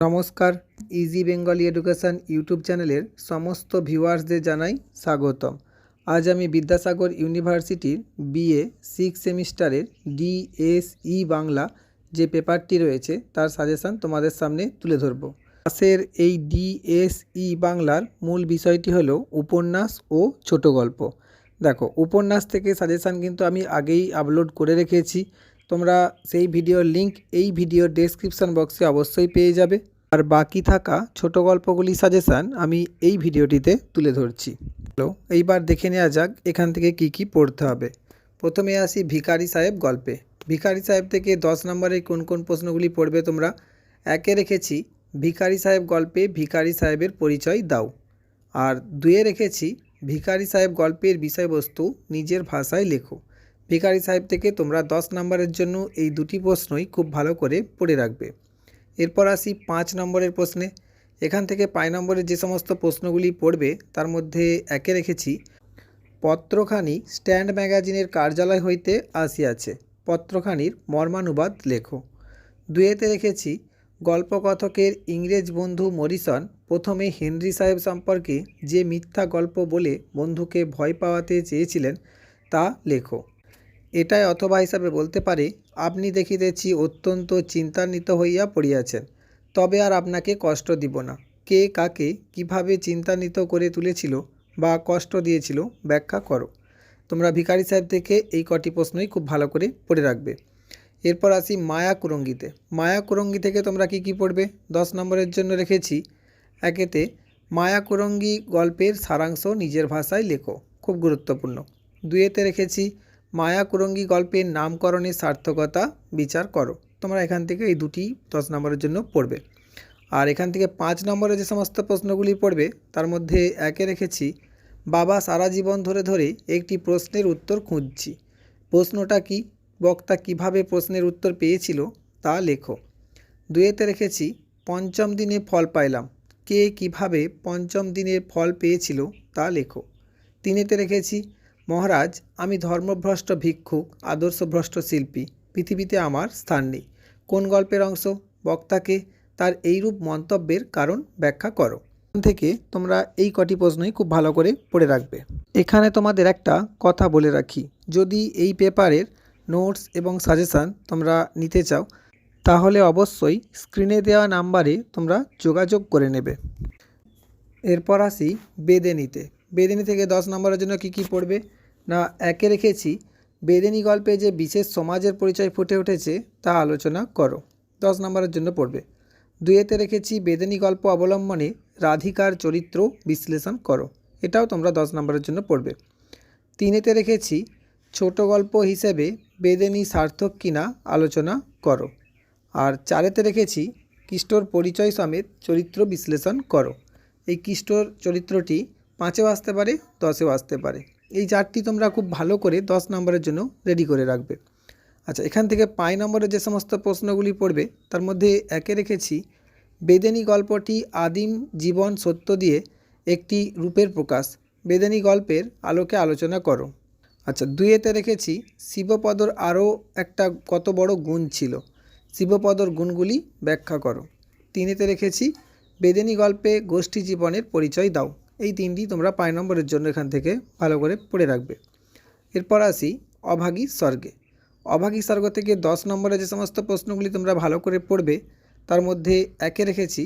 নমস্কার easy Bengali education YouTube চ্যানেলের সমস্ত ভিউয়ার্সদের জানাই স্বাগতম। আজ আমি বিদ্যাসাগর ইউনিভার্সিটির বিএ সিক্স সেমিস্টারের ডিএসই বাংলা যে পেপারটি রয়েছে, তার সাজেশান তোমাদের সামনে তুলে ধরব। ক্লাসের এই ডিএসই বাংলার মূল বিষয়টি হলো উপন্যাস ও ছোট গল্প। দেখো, উপন্যাস থেকে সাজেশান কিন্তু আমি আগেই আপলোড করে রেখেছি। তোমরা সেই ভিডিওর লিংক এই ভিডিওর ডেসক্রিপশন বক্সে অবশ্যই পেয়ে যাবে। আর বাকি থাকা ছোট গল্পগুলি সাজেশান আমি এই ভিডিওটিতে তুলে ধরছি। হ্যালো এইবার দেখে নেওয়া যাক এখান থেকে কি কি পড়তে হবে। প্রথমে আসি ভিখারি সাহেব গল্পে। ভিখারি সাহেব থেকে দশ নম্বরে কোন কোন প্রশ্নগুলি পড়বে তোমরা? একে রেখেছি, ভিখারি সাহেব গল্পে ভিখারি সাহেবের পরিচয় দাও। আর দুয়ে রেখেছি, ভিখারি সাহেব গল্পের বিষয়বস্তু নিজের ভাষায় লেখো। ভিখারি সাহেব থেকে তোমরা দশ নম্বরের জন্য এই দুটি প্রশ্নই খুব ভালো করে পড়ে রাখবে। এরপর আসি পাঁচ নম্বরের প্রশ্নে। এখান থেকে পাঁচ নম্বরের যে সমস্ত প্রশ্নগুলি পড়বে, তার মধ্যে একে রেখেছি। পত্রখানি স্ট্যান্ড ম্যাগাজিনের কার্যালয় হইতে আসিয়াছে। পত্রখানির মর্মানুবাদ লেখো। দুয়েতে রেখেছি, গল্পকথকের ইংরেজ বন্ধু মরিসন প্রথমে হেনরি সাহেব সম্পর্কে যে মিথ্যা গল্প বলে বন্ধুকে ভয় পাওয়াতে চেয়েছিলেন, তা লেখো। এটাই অথবা হিসাবে বলতে পারে, আপনি দেখিতেছি অত্যন্ত চিন্তান্বিত হইয়া পড়িয়াছেন। তবে আর আপনাকে কষ্ট দিব না। কে কাকে কীভাবে চিন্তান্বিত করে তুলেছিল বা কষ্ট দিয়েছিল ব্যাখ্যা করো। তোমরা ভিখারি সাহেব থেকে এই কটি প্রশ্নই খুব ভালো করে পড়ে রাখবে। এরপর আসি মায়া কুরঙ্গিতে। মায়া কুরঙ্গি থেকে তোমরা কি কি পড়বে? দশ নম্বরের জন্য রেখেছি। একেতে, মায়া কুরঙ্গি গল্পের সারাংশ নিজের ভাষায় লেখো। খুব গুরুত্বপূর্ণ। দুয়েতে রেখেছি মায়া কুরঙ্গি গল্পের নামকরণের সার্থকতা বিচার করো। তোমরা এখান থেকে এই দুটি দশ নম্বরের জন্য পড়বে। আর এখান থেকে পাঁচ নম্বরে যে সমস্ত প্রশ্নগুলি পড়বে, তার মধ্যে একে রেখেছি, বাবা সারা জীবন ধরে ধরে একটি প্রশ্নের উত্তর খুঁজছি। প্রশ্নটা কি, বক্তা কীভাবে প্রশ্নের উত্তর পেয়েছিল, তা লেখো। দুয়েতে রেখেছি, পঞ্চম দিনে ফল পাইলাম, কে কীভাবে পঞ্চম দিনের ফল পেয়েছিল, তা লেখো। তিনেতে রেখেছি মহারাজ, আমি ধর্মভ্রষ্ট ভিক্ষুক, আদর্শভ্রষ্ট শিল্পী, পৃথিবীতে আমার স্থান নেই। কোন গল্পের অংশ? বক্তাকে তার এইরূপ মন্তব্যের কারণ ব্যাখ্যা করো। থেকে তোমরা এই কটি প্রশ্নই খুব ভালো করে পড়ে রাখবে। এখানে তোমাদের একটা কথা বলে রাখি। যদি এই পেপারের নোটস এবং সাজেশান তোমরা নিতে চাও, তাহলে অবশ্যই স্ক্রিনে দেওয়া নাম্বারে তোমরা যোগাযোগ করে নেবে। এরপর আসি বেদেনিতে। বেদেনি থেকে দশ নম্বরের জন্য কি কি পড়বে? না, একে রেখেছি। বেদেনী গল্পে যে বিশেষ সমাজের পরিচয় ফুটে উঠেছে, তা আলোচনা করো। দশ নম্বরের জন্য পড়বে। দুয়েতে রেখেছি বেদেনী গল্প অবলম্বনে রাধিকার চরিত্র বিশ্লেষণ করো। এটাও তোমরা দশ নম্বরের জন্য পড়বে। তিনেতে রেখেছি ছোট গল্প হিসেবে বেদেনী সার্থক কিনা আলোচনা করো। আর চারেতে রেখেছি কিষ্টর পরিচয় সমেত চরিত্র বিশ্লেষণ করো। এই কিষ্টর চরিত্রটি পাঁচেও আসতে পারে, দশেও আসতে পারে। এই চারটি তোমরা খুব ভালো করে দশ নম্বরের জন্য রেডি করে রাখবে। আচ্ছা এখান থেকে পাঁচ নম্বরের যে সমস্ত প্রশ্নগুলি পড়বে, তার মধ্যে একে রেখেছি, বেদেনী গল্পটি আদিম জীবন সত্য দিয়ে একটি রূপের প্রকাশ। বেদেনী গল্পের আলোকে আলোচনা করো। আচ্ছা দুইয়েতে রেখেছি, শিবপদর আরও একটা কত বড় গুণ ছিল। শিবপদর গুণগুলি ব্যাখ্যা করো। তিনেতে রেখেছি, বেদেনী গল্পে গোষ্ঠী জীবনের পরিচয় দাও। এই তিনটি তোমরা পাঁচ নম্বরের জন্য এখান থেকে ভালো করে পড়ে রাখবে। এরপর আসি অভাগী স্বর্গে। অভাগী স্বর্গ থেকে দশ নম্বরে যে সমস্ত প্রশ্নগুলি তোমরা ভালো করে পড়বে, তার মধ্যে একে রেখেছি,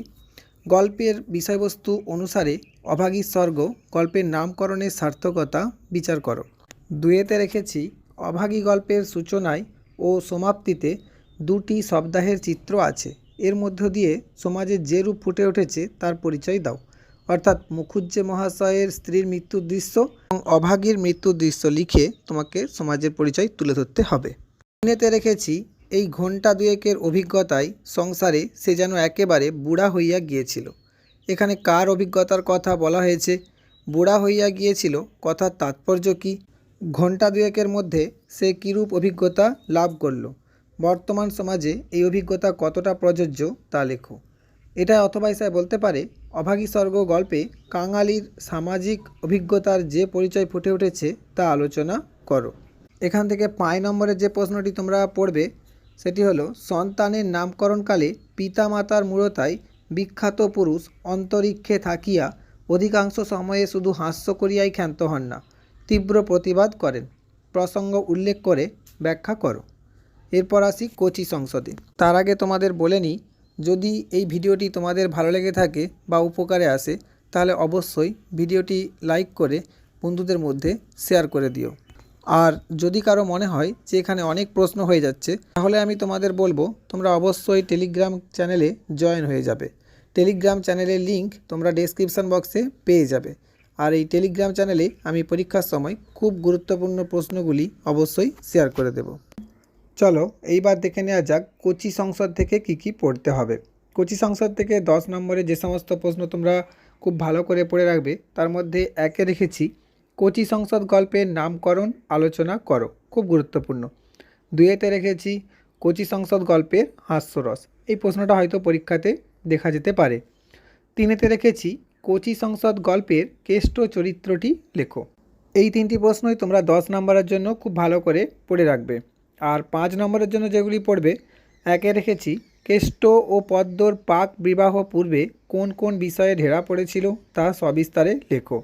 গল্পের বিষয়বস্তু অনুসারে অভাগী স্বর্গ গল্পের নামকরণের সার্থকতা বিচার করো। দুয়েতে রেখেছি অভাগী গল্পের সূচনায় ও সমাপ্তিতে দুটি সপ্তাহের চিত্র আছে। এর মধ্য দিয়ে সমাজে যে রূপ ফুটে উঠেছে তার পরিচয় দাও। অর্থাৎ মুখুজ্জে মহাশয়ের স্ত্রীর মৃত্যুর দৃশ্য এবং অভাগীর মৃত্যুর দৃশ্য লিখে তোমাকে সমাজের পরিচয় তুলে ধরতে হবে। তিনেতে রেখেছি, এই ঘণ্টা দুয়েকের অভিজ্ঞতায় সংসারে সে যেন একেবারে বুড়া হইয়া গিয়েছিল। এখানে কার অভিজ্ঞতার কথা বলা হয়েছে? বুড়া হইয়া গিয়েছিল কথার তাৎপর্য কী? ঘণ্টা দুয়েকের মধ্যে সে কীরূপ অভিজ্ঞতা লাভ করল? বর্তমান সমাজে এই অভিজ্ঞতা কতটা প্রযোজ্য তা লেখো। এটা অথবা হিসাবে বলতে পারে, অভাগী স্বর্গ গল্পে কাঙালির সামাজিক অভিজ্ঞতার যে পরিচয় ফুটে উঠেছে তা আলোচনা করো। এখান থেকে পাঁচ নম্বরের যে প্রশ্নটি তোমরা পড়বে, সেটি হলো, সন্তানের নামকরণকালে পিতামাতার মূলতায় বিখ্যাত পুরুষ অন্তরিক্ষে থাকিয়া অধিকাংশ সময়ে শুধু হাস্য করিয়াই ক্ষান্ত হন না, তীব্র প্রতিবাদ করেন। প্রসঙ্গ উল্লেখ করে ব্যাখ্যা করো। এরপর আসি কোচি সংসদে। তার আগে তোমাদের বলে নিই যদি এই ভিডিওটি তোমাদের ভালো লেগে থাকে বা উপকারে আসে, তাহলে অবশ্যই ভিডিওটি লাইক করে বন্ধুদের মধ্যে শেয়ার করে দিও। আর যদি কারও মনে হয় যে এখানে অনেক প্রশ্ন হয়ে যাচ্ছে, তাহলে আমি তোমাদের বলব, তোমরা অবশ্যই টেলিগ্রাম চ্যানেলে জয়েন হয়ে যাবে। টেলিগ্রাম চ্যানেলের লিংক তোমরা ডেসক্রিপশান বক্সে পেয়ে যাবে। আর এই টেলিগ্রাম চ্যানেলে আমি পরীক্ষার সময় খুব গুরুত্বপূর্ণ প্রশ্নগুলি অবশ্যই শেয়ার করে দেব। চলো, এইবার দেখে নেওয়া যাক কোচি সংসদ থেকে কি কি পড়তে হবে। কোচি সংসদ থেকে দশ নম্বরে যে সমস্ত প্রশ্ন তোমরা খুব ভালো করে পড়ে রাখবে, তার মধ্যে একে রেখেছি, কোচি সংসদ গল্পের নামকরণ আলোচনা করো, খুব গুরুত্বপূর্ণ। দুইয়েতে রেখেছি, কোচি সংসদ গল্পের হাস্যরস, এই প্রশ্নটা হয়তো পরীক্ষাতে দেখা যেতে পারে। তিনেতে রেখেছি, কোচি সংসদ গল্পের কেষ্ট চরিত্রটি লেখো। এই তিনটি প্রশ্নই তোমরা দশ নম্বরের জন্য খুব ভালো করে পড়ে রাখবে। আর পাঁচ নম্বরের জন্য যেগুলি পড়বে, একে রেখেছি, কেষ্ট ও পদ্মর পাক বিবাহ পূর্বে কোন কোন বিষয়ে ঢেরা পড়েছিল তা সবিস্তারে লেখো।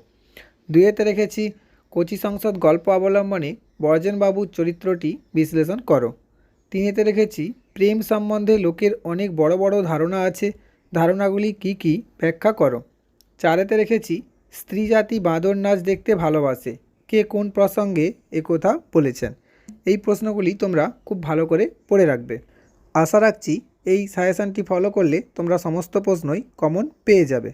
দুয়েতে রেখেছি, কোচি সংসদ গল্প অবলম্বনে বর্জনবাবুর চরিত্রটি বিশ্লেষণ করো। তিনেতে রেখেছি, প্রেম সম্বন্ধে লোকের অনেক বড় বড় ধারণা আছে, ধারণাগুলি কি কি ব্যাখ্যা করো। চারেতে রেখেছি স্ত্রী জাতি বাঁদর নাচ দেখতে ভালোবাসে, কে কোন প্রসঙ্গে একথা বলেছেন। এই প্রশ্নগুলি তোমরা খুব ভালো করে পড়ে রাখবে। আশা রাখছি এই সাজেশানটি ফলো করলে তোমরা সমস্ত প্রশ্নই কমন পেয়ে যাবে।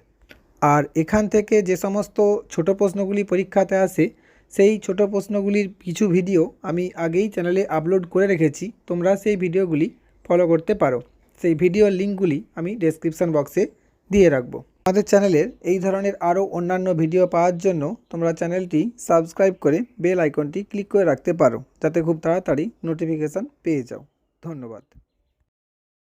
আর এখান থেকে যে সমস্ত ছোট প্রশ্নগুলি পরীক্ষাতে আসে, সেই ছোট প্রশ্নগুলির কিছু ভিডিও আমি আগেই চ্যানেলে আপলোড করে রেখেছি। তোমরা সেই ভিডিওগুলি ফলো করতে পারো। সেই ভিডিওর লিঙ্কগুলি আমি ডেসক্রিপশান বক্সে দিয়ে রাখব। আমাদের চ্যানেলের এই ধরনের আরও অন্যান্য ভিডিও পাওয়ার জন্য তোমরা চ্যানেলটি সাবস্ক্রাইব করে বেল আইকনটি ক্লিক করে রাখতে পারো, যাতে খুব তাড়াতাড়ি নোটিফিকেশান পেয়ে যাও। ধন্যবাদ।